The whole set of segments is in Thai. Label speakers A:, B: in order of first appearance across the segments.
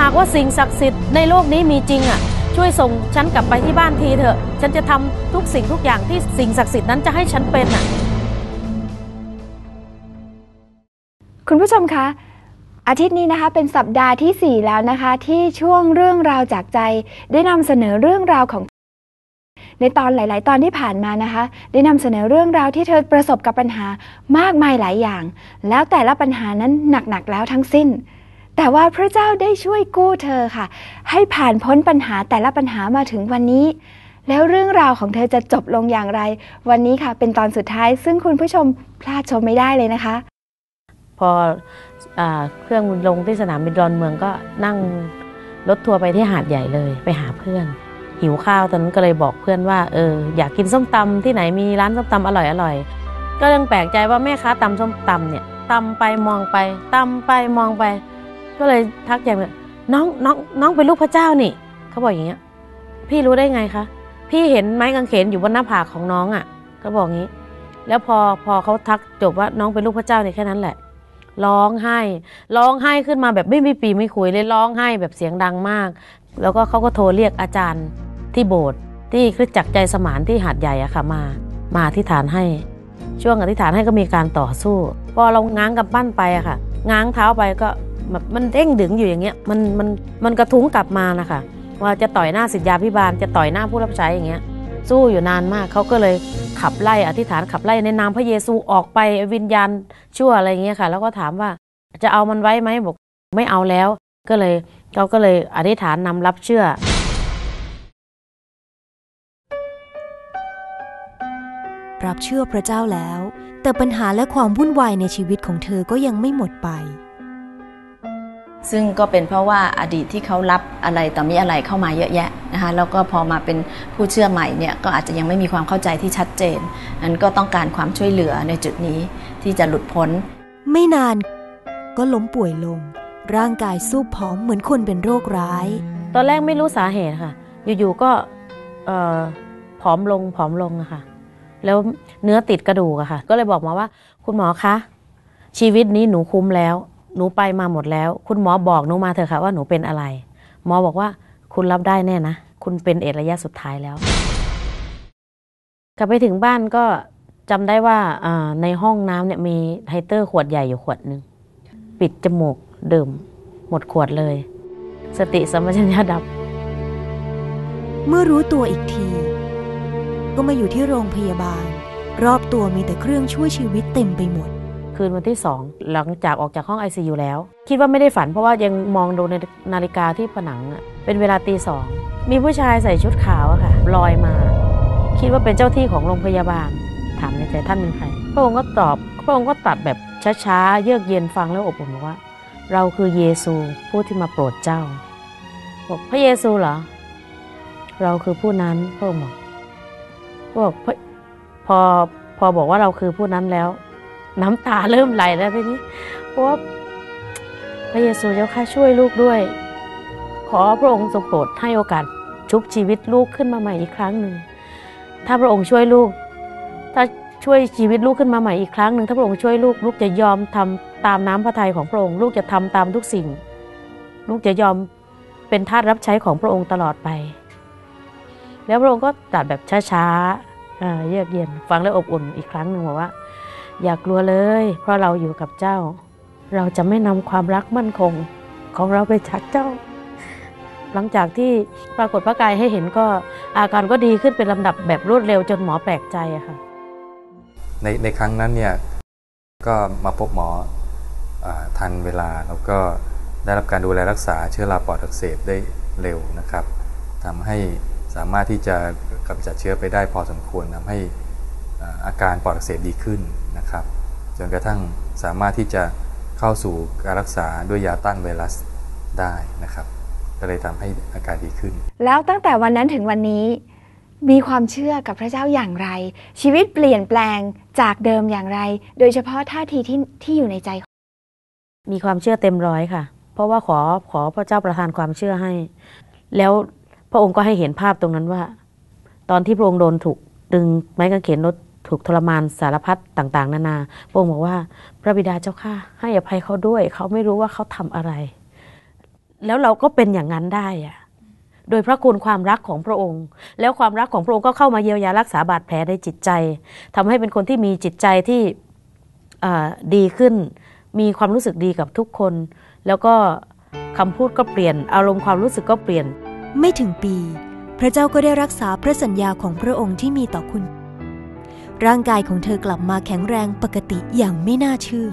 A: หากว่าสิ่งศักดิ์สิทธิ์ในโลกนี้มีจริงอะช่วยส่งฉันกลับไปที่บ้านทีเถอะ ฉันจะทำทุกสิ่งทุกอย่างที่สิ่งศักดิ์สิทธิ์นั้นจะให้ฉันเป็นอะ
B: คุณผู้ชมคะอาทิตย์นี้นะคะเป็นสัปดาห์ที่ 4 แล้วนะคะ ที่ช่วงเรื่องราวจากใจ ได้นำเสนอเรื่องราวของ ในตอนหลาย ๆ ตอนที่ผ่านมานะคะ ได้นำเสนอเรื่องราวที่เธอประสบกับปัญหามากมายหลายอย่าง แล้วแต่ละปัญหานั้นหนัก ๆ แล้วทั้งสิ้น แต่ว่าพระเจ้าได้ช่วยกู้เธอค่ะ ให้ผ่านพ้นปัญหาแต่ละปัญหามาถึงวันนี้ แล้วเรื่องราวของเธอจะจบลงอย่างไร วันนี้ค่ะ เป็นตอนสุดท้าย ซึ่งคุณผู้ชมพลาดชมไม่ได้เลยนะคะ
A: พออเครื่องลงที่สนามบินดอนเมืองก็นั่งรถทัวร์ไปที่หาดใหญ่เลยไปหาเพื่อน หิวข้าวตอนนั้นก็เลยบอกเพื่อนว่าเอออยากกินส้มตำที่ไหนมีร้านส้มตำอร่อยอร่อยก็ยังแปลกใจว่าแม่ค้าตำส้มตำเนี่ยตำไปมองไปตำไปมองไป ก็เลยทักใจว่าน้องน้องน้องเป็นลูกพระเจ้านี่เขาบอกอย่างเงี้ย พี่รู้ได้ไงคะพี่เห็นไม้กางเขนอยู่บนหน้าผากของน้องอะ ก็บอกงี้ แล้วพอพอเขาทักจบว่าน้องเป็นลูกพระเจ้าเนี่ยแค่นั้นแหละ ร้องไห้ ร้องไห้ขึ้นมาแบบไม่มีปีไม่คุยเลยร้องไห้แบบเสียงดังมาก แล้วก็เขาก็โทรเรียกอาจารย์ที่โบสถ์ที่คริสตจักรใจสมานที่หาดใหญ่อะค่ะมา มาอธิษฐานให้ ช่วงอธิษฐานให้ก็มีการต่อสู้ พอเราง้างกับปั้นไปอะค่ะ ง้างเท้าไปก็ แบบมันเด้งดึงอยู่อย่างเงี้ยมันมันมันกระทุ้งกลับมานะคะว่าจะต่อยหน้าสิทธยาพิบาลจะต่อยหน้าผู้รับใช้อย่างเงี้ยสู้อยู่นานมากเขาก็เลยขับไล่อธิษฐานขับไล่ในนามพระเยซูออกไปวิญญาณชั่วอะไรเงี้ยค่ะ แล้วก็ถามว่าจะเอามันไว้ไหมบอกไม่เอาแล้ว ก็เลยเขาก็เลยอธิษฐานนำรับเชื่อ
C: รับเชื่อพระเจ้าแล้ว แต่ปัญหาและความวุ่นวายในชีวิตของเธอก็ยังไม่หมดไป
D: ซึ่งก็เป็นเพราะว่าอดีตที่เขารับอะไรต่อมีอะไรเข้ามาเยอะแยะนะคะแล้วก็พอมาเป็นผู้เชื่อใหม่เนี่ยก็อาจจะยังไม่มีความเข้าใจที่ชัดเจนนั้นก็ต้องการความช่วยเหลือในจุดนี้ที่จะหลุดพ้น
C: ไม่นานก็ล้มป่วยลง ร่างกายสู้ผอมเหมือนคนเป็นโรคร้าย
A: ตอนแรกไม่รู้สาเหตุค่ะ อยู่ๆก็เอ่อผอมลงผอมลงอะค่ะ แล้วเนื้อติดกระดูกอะค่ะ ก็เลยบอกหมาว่า คุณหมอคะชีวิตนี้หนูคุ้มแล้ว หนูไปมาหมดแล้ว คุณหมอบอกหนูมาเถอะค่ะว่าหนูเป็นอะไร หมอบอกว่าคุณรับได้แน่นะ คุณเป็นเอดระยะสุดท้ายแล้ว กลับไปถึงบ้านก็จำได้ว่าในห้องน้ำเนี่ยมีไฮเตอร์ขวดใหญ่อยู่ขวดหนึ่งปิดจมูกดื่ม หมดขวดเลย สติสัมปชัญญะดับ
C: เมื่อรู้ตัวอีกที ก็มาอยู่ที่โรงพยาบาล รอบตัวมีแต่เครื่องช่วยชีวิตเต็มไปหมด
A: คืนวันที่สองหลังจากออกจากห้อง ICU แล้ว คิดว่าไม่ได้ฝันเพราะว่ายังมองดูในนาฬิกาที่ผนังเป็นเวลาตีสองมีผู้ชายใส่ชุดขาวอะค่ะลอยมา คิดว่าเป็นเจ้าที่ของโรงพยาบาล ถามในใจท่านเป็นใครพระองค์ก็ตอบพระองค์ก็ตัดแบบช้าๆเยือกเย็นฟังแล้วอบอุ่นบอกว่า เราคือเยซูผู้ที่มาโปรดเจ้าบอกพระเยซูเหรอ เราคือผู้นั้นพระองค์บอกบอกพอพอบอกว่าเราคือผู้นั้นแล้ว น้ำตาเริ่มไหลแล้วทีนี้เพราะว่าพระเยซูเจ้าข้าช่วยลูกด้วย ขอพระองค์ทรงโปรดให้โอกาสชุบชีวิตลูกขึ้นมาใหม่อีกครั้งหนึ่งถ้าพระองค์ช่วยลูก ถ้าช่วยชีวิตลูกขึ้นมาใหม่อีกครั้งหนึ่งถ้าพระองค์ช่วยลูกลูกจะยอมทำตามน้ำพระทัยของพระองค์ ลูกจะทำตามทุกสิ่ง ลูกจะยอมเป็นทาสรับใช้ของพระองค์ตลอดไป แล้วพระองค์ก็ตรัสแบบช้าๆเยือกเย็นฟังแล้วอบอุ่นอีกครั้งหนึ่งบอกว่า อย่ากลัวเลย เพราะเราอยู่กับเจ้า เราจะไม่นำความรักมั่นคงของเราไปจากเจ้า หลังจากที่ปรากฏพระกายให้เห็นก็อาการก็ดีขึ้นเป็นลำดับแบบรวดเร็วจนหมอแปลกใจอะค่ะ
E: ในในครั้งนั้นเนี่ยก็มาพบหมออทันเวลาแล้วก็ได้รับการดูแลรักษาเชื้อราปอดอักเสบได้เร็วนะครับทำให้สามารถที่จะกำจัดเชื้อไปได้พอสมควรทำให้อาการปอดอักเสบดีขึ้น นะครับ จนกระทั่งสามารถที่จะเข้าสู่การรักษาด้วยยาต้านไวรัสได้นะครับ ก็เลยทำให้อาการดีขึ้น
B: แล้วตั้งแต่วันนั้นถึงวันนี้ มีความเชื่อกับพระเจ้าอย่างไร ชีวิตเปลี่ยนแปลงจากเดิมอย่างไร โดยเฉพาะท่าทีที่ที่อยู่ในใจ
A: มีความเชื่อเต็มร้อยค่ะ เพราะว่าขอขอพระเจ้าประทานความเชื่อให้ แล้วพระองค์ก็ให้เห็นภาพตรงนั้นว่า ตอนที่พระองค์โดนถูกดึงไม้กางเขนรถ ถูกทรมานสารพัดต่าง ๆ นานา พระองค์บอกว่า พระบิดาเจ้าข้าให้อภัยเขาด้วย เขาไม่รู้ว่าเขาทำอะไร แล้วเราก็เป็นอย่างนั้นได้อะโดยพระคุณความรักของพระองค์ แล้วความรักของพระองค์ก็เข้ามาเยียวยารักษาบาดแผลในจิตใจทำให้เป็นคนที่มีจิตใจที่ดีขึ้น มีความรู้สึกดีกับทุกคน แล้วก็คำพูดก็เปลี่ยน อารมณ์ความรู้สึกก็เปลี่ยน
C: ไม่ถึงปี พระเจ้าก็ได้รักษาพระสัญญาของพระองค์ที่มีต่อคุณ ร่างกายของเธอกลับมาแข็งแรงปกติอย่างไม่น่าเชื่อ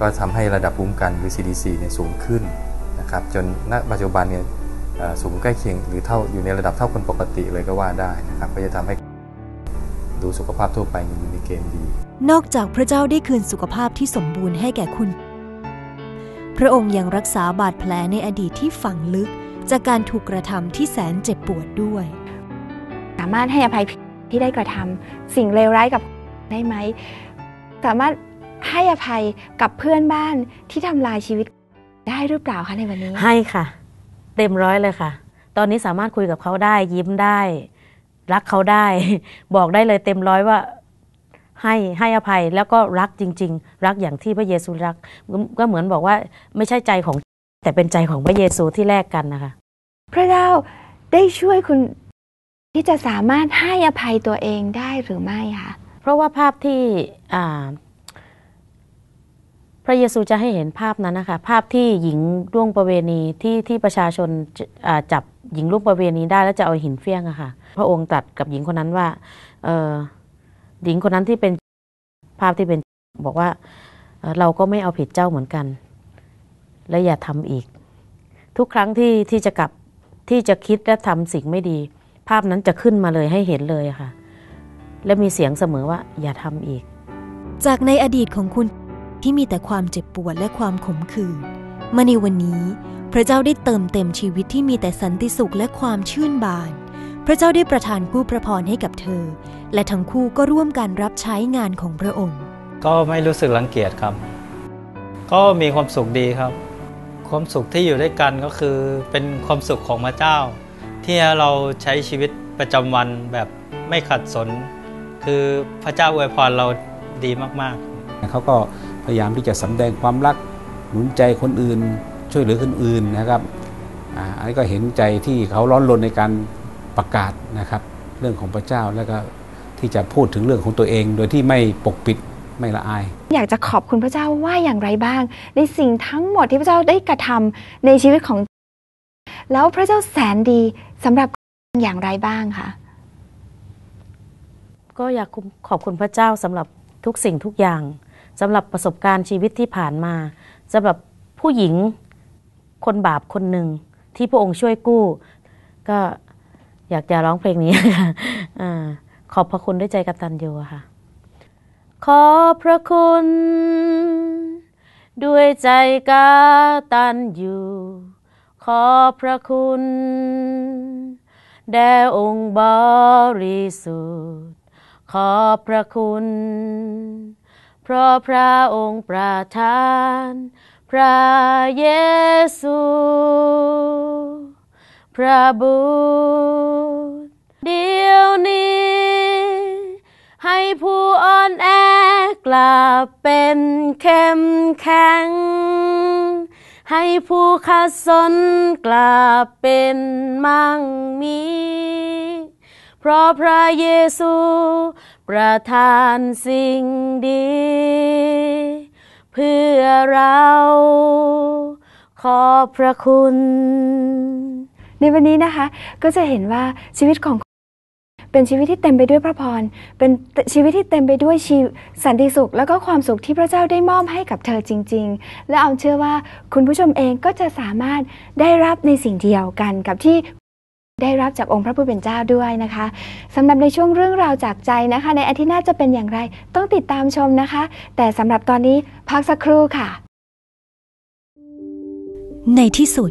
E: ก็ทำให้ระดับภูมิคุ้มกันหรือ CDC เนี่ยสูงขึ้นนะครับจนณปัจจุบันเนี่ยเอ่อสูงใกล้เคียงหรือเท่าอยู่ในระดับเท่าคนปกติเลยก็ว่าได้นะครับก็จะทำให้ดูสุขภาพทั่วไปเนี่ยอยู่ในเกณฑ์ดี
C: นอกจากพระเจ้าได้คืนสุขภาพที่สมบูรณ์ให้แก่คุณ พระองค์ยังรักษาบาดแผลในอดีตที่ฝังลึก จากการถูกกระทำที่แสนเจ็บปวดด้วย
B: สามารถให้อภัย ที่ได้กระทำสิ่งเลวร้ายกับได้ไหม สามารถให้อภัยกับเพื่อนบ้านที่ทำลายชีวิตได้หรือเปล่าคะในวันนี้
A: ให้ค่ะ เต็มร้อยเลยค่ะ ตอนนี้สามารถคุยกับเขาได้ ยิ้มได้ รักเขาได้ บอกได้เลยเต็มร้อยว่าให้ให้อภัยแล้วก็รักจริง ๆ รักอย่างที่พระเยซูรัก ก็ก็เหมือนบอกว่าไม่ใช่ใจของแต่เป็นใจของพระเยซูที่แลกกันนะคะ
B: พระเจ้าได้ช่วยคุณ ที่จะสามารถให้อภัยตัวเองได้หรือไม่คะ
A: เพราะว่าภาพที่พระเยซูจะให้เห็นภาพนั้นนะคะภาพที่หญิงล่วงประเวณีที่ที่ประชาชนาจับหญิงล่วงประเวณีได้แล้วจะเอาหินเฟี้ยงอะค่ะ พระองค์ตรัสกับหญิงคนนั้นว่าหญิงคนนั้นที่เป็นภาพที่เป็นบอกว่าเอ่อเราก็ไม่เอาผิดเจ้าเหมือนกัน และอย่าทำอีก ทุกครั้งที่ที่จะกลับที่จะคิดและทำสิ่งไม่ดี ภาพนั้นจะขึ้นมาเลยให้เห็นเลยอะค่ะ และมีเสียงเสมอว่าอย่าทำอีก
C: จากในอดีตของคุณที่มีแต่ความเจ็บปวดและความขมขื่นมาในวันนี้ พระเจ้าได้เติมเต็มชีวิตที่มีแต่สันติสุขและความชื่นบาน พระเจ้าได้ประทานผู้ประพรให้กับเธอ และทั้งคู่ก็ร่วมกันรับใช้งานของพระองค์
F: ก็ไม่รู้สึกรังเกียจครับ ก็มีความสุขดีครับ ความสุขที่อยู่ด้วยกันก็คือเป็นความสุขของพระเจ้า ที่เราใช้ชีวิตประจำวันแบบไม่ขัดสน คือพระเจ้าอวยพรเราดีมากๆ
G: เขาก็พยายามที่จะสำแดงความรักหนุนใจคนอื่น ช่วยเหลือคนอื่นนะครับอ่าอันนี้ก็เห็นใจที่เขาร้อนรนในการประกาศนะครับเรื่องของพระเจ้าแล้วก็ที่จะพูดถึงเรื่องของตัวเอง โดยที่ไม่ปกปิดไม่ละอาย
B: อยากจะขอบคุณพระเจ้าว่าอย่างไรบ้าง ในสิ่งทั้งหมดที่พระเจ้าได้กระทำในชีวิตของ แล้วพระเจ้าแสนดีสำหรับอย่างไรบ้างคะ
A: ก็อยากขอบคุณพระเจ้าสำหรับทุกสิ่งทุกอย่างสำหรับประสบการณ์ชีวิตที่ผ่านมาสำหรับผู้หญิงคนบาปคนหนึ่งที่พระองค์ช่วยกู้ ก็อยากจะร้องเพลงนี้อขอบพระคุณด้วยใจกตัญญูค่ะ ขอบพระคุณ ด้วยใจกตัญญู ขอพระคุณ แด่องค์บริสุทธิ์ ขอพระคุณ เพราะพระองค์ประทาน พระเยซู พระบุตรเดียวนี้ ให้ผู้อ่อนแอกลับเป็นเข้มแข็ง ให้ผู้ขัดสนกลับเป็นมั่งมี เพราะพระเยซู ประทานสิ่งดี เพื่อเรา ขอบพระคุณ
B: ในวันนี้นะคะ ก็จะเห็นว่าชีวิตของ เป็นชีวิตที่เต็มไปด้วยพระพร เป็นชีวิตที่เต็มไปด้วยชีสันติสุข แล้วก็ความสุขที่พระเจ้าได้มอบให้กับเธอจริง ๆ และเอาเชื่อว่าคุณผู้ชมเองก็จะสามารถได้รับในสิ่งเดียวกันกับที่ได้รับจากองค์พระผู้เป็นเจ้าด้วยนะคะสำหรับในช่วงเรื่องราวจากใจนะคะ ในอาทิตย์หน้าจะเป็นอย่างไร ต้องติดตามชมนะคะ แต่สำหรับตอนนี้พักสักครู่ค่ะ
C: ในที่สุด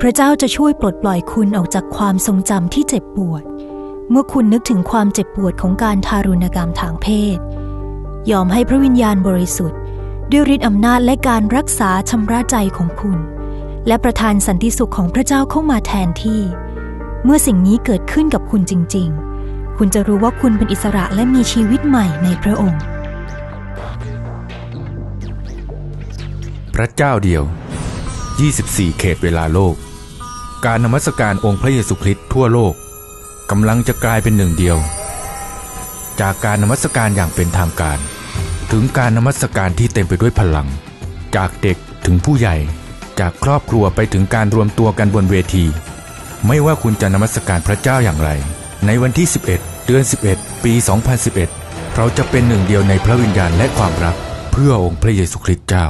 C: พระเจ้าจะช่วยปลดปล่อยคุณออกจากความทรงจำที่เจ็บปวด เมื่อคุณนึกถึงความเจ็บปวดของการทารุณกรรมทางเพศ ยอมให้พระวิญญาณบริสุทธิ์ ด้วยฤทธิอำนาจและการรักษาชำระใจของคุณ และประทานสันติสุขของพระเจ้าเข้ามาแทนที่ เมื่อสิ่งนี้เกิดขึ้นกับคุณจริง ๆ คุณจะรู้ว่าคุณเป็นอิสระและมีชีวิตใหม่ในพระองค์
H: พระเจ้าเดียว 24 เขตเวลาโลก การนมัสการองค์พระเยซูคริสต์ทั่วโลก กำลังจะกลายเป็นหนึ่งเดียว จากการนมัสการอย่างเป็นทางการ ถึงการนมัสการที่เต็มไปด้วยพลัง จากเด็กถึงผู้ใหญ่ จากครอบครัวไปถึงการรวมตัวกันบนเวที ไม่ว่าคุณจะนมัสการพระเจ้าอย่างไร ในวันที่ 11 เดือน 11 ปี 2011 เราจะเป็นหนึ่งเดียวในพระวิญญาณและความรัก เพื่อองค์พระเยซูคริสต์เจ้า